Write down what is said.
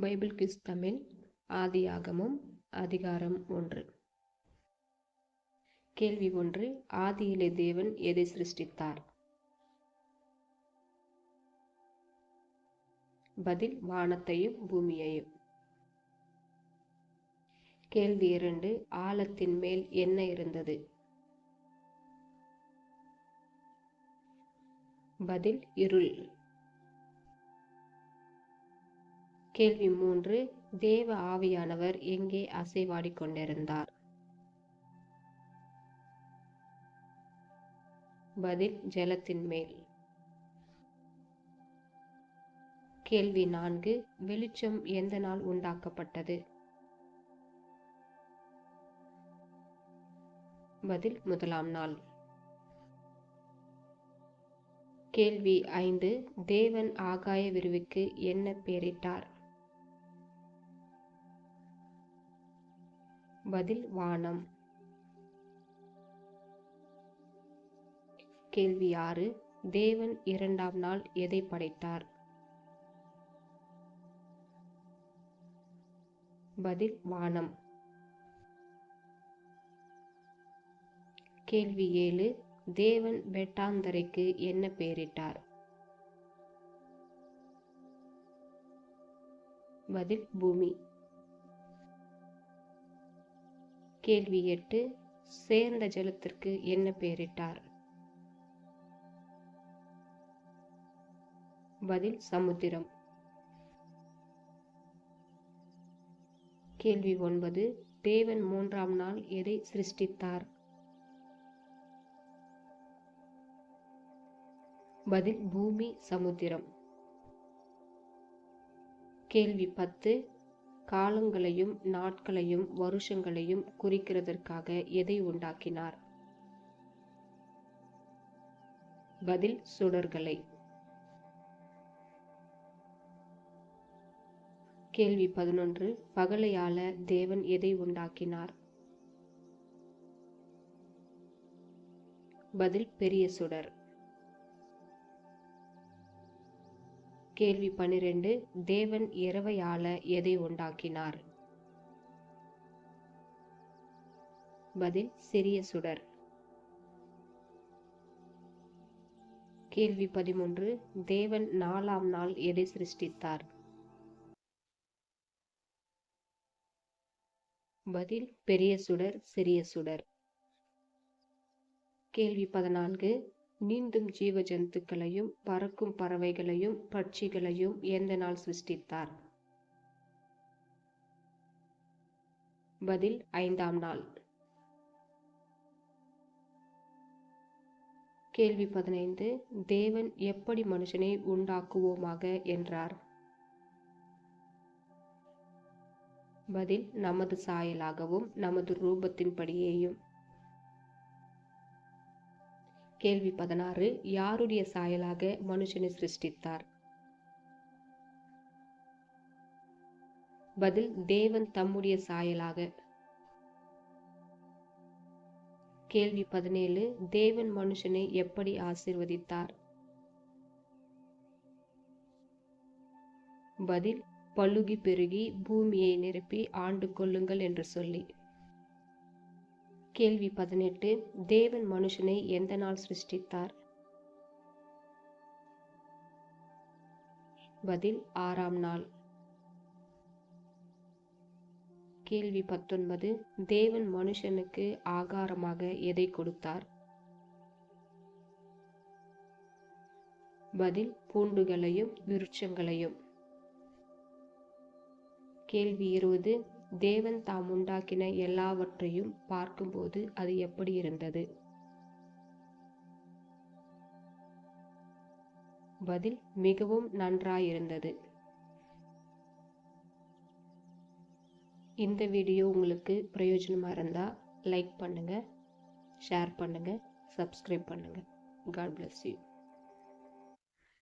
Bible kiss Tamil ஆதியாகமும் அதிகாரம் ஒன்று. கேள்வி ஒன்று ஆதியிலே தேவன் எதை சிருஷ்டித்தார்? பதில் வானத்தையும் பூமியையும். கேள்வி இரண்டு ஆழத்தின் மேல் என்ன இருந்தது? பதில் இருள். கேள்வி மூன்று தேவ ஆவியானவர் எங்கே அசைவாடி கொண்டிருந்தார்? பதில் ஜலத்தின் மேல். கேள்வி நான்கு வெளிச்சம் எந்த நாள் உண்டாக்கப்பட்டது? பதில் முதலாம் நாள். கேள்வி ஐந்து தேவன் ஆகாய விரிவுக்கு என்ன பெயரிட்டார்? பதில் வானம். கேள்வி ஆறு. தேவன் இரண்டாம் நாள் எதை படைத்தார்? பதில் வானம். கேள்வி ஏழு. தேவன் வெட்டாந்தரைக்கு என்ன பெயரிட்டார்? பதில் பூமி. கேள்வி எட்டு சேர்ந்த ஜலத்திற்கு என்ன பெயரிட்டார்? பதில் சமுத்திரம். கேள்வி ஒன்பது. தேவன் மூன்றாம் நாள் எதை சிருஷ்டித்தார்? பதில் பூமி சமுத்திரம். கேள்வி பத்து. காலங்களையும் நாட்களையும் வருஷங்களையும் குறிக்கிறதற்காக எதை உண்டாக்கினார்? பதில் சுடர்களை. கேள்வி பதினொன்று. பகலையால தேவன் எதை உண்டாக்கினார்? பதில் பெரிய சுடர். கேள்வி பனிரெண்டு. தேவன் இரவையால எதை உண்டாக்கினார்? பதில் சிறிய சுடர். கேள்வி பதிமூன்று. தேவன் நாலாம் நாள் எதை சிருஷ்டித்தார்? பதில் பெரிய சுடர் சிறிய சுடர். கேள்வி பதினான்கு. நீந்தும் ஜீவ ஜந்துக்களையும் பறக்கும் பறவைகளையும் பட்சிகளையும் எந்த நாள் சிருஷ்டித்தார்? பதில் ஐந்தாம் நாள். கேள்வி பதினைந்து தேவன் எப்படி மனுஷனை உண்டாக்குவோமாக என்றார்? பதில் நமது சாயலாகவும் நமது ரூபத்தின்படியேயும். கேள்வி பதினாறு யாருடைய சாயலாக மனுஷனை சிருஷ்டித்தார்? பதில் தேவன் தம்முடைய சாயலாக. கேள்வி பதினேழு தேவன் மனுஷனை எப்படி ஆசிர்வதித்தார்? பதில் பழுகி பெருகி பூமியை நிரப்பி ஆண்டு கொள்ளுங்கள் என்று சொல்லி. கேள்வி பதினெட்டு தேவன் மனுஷனை எந்த நாள் சிருஷ்டித்தார்? பதில் ஆறாம் நாள். கேள்வி பத்தொன்பது தேவன் மனுஷனுக்கு ஆகாரமாக எதை கொடுத்தார்? பதில் பூண்டுகளையும் விருட்சங்களையும். கேள்வி இருபது தேவன் தாம் உண்டாக்கின எல்லாவற்றையும் பார்க்கும்போது அது எப்படி இருந்தது? பதில் மிகவும் நன்றாயிருந்தது. இந்த வீடியோ உங்களுக்கு பிரயோஜனமாக இருந்தால் லைக் பண்ணுங்கள் ஷேர் பண்ணுங்கள் சப்ஸ்கிரைப் பண்ணுங்கள் காட் பிளஸ் யூ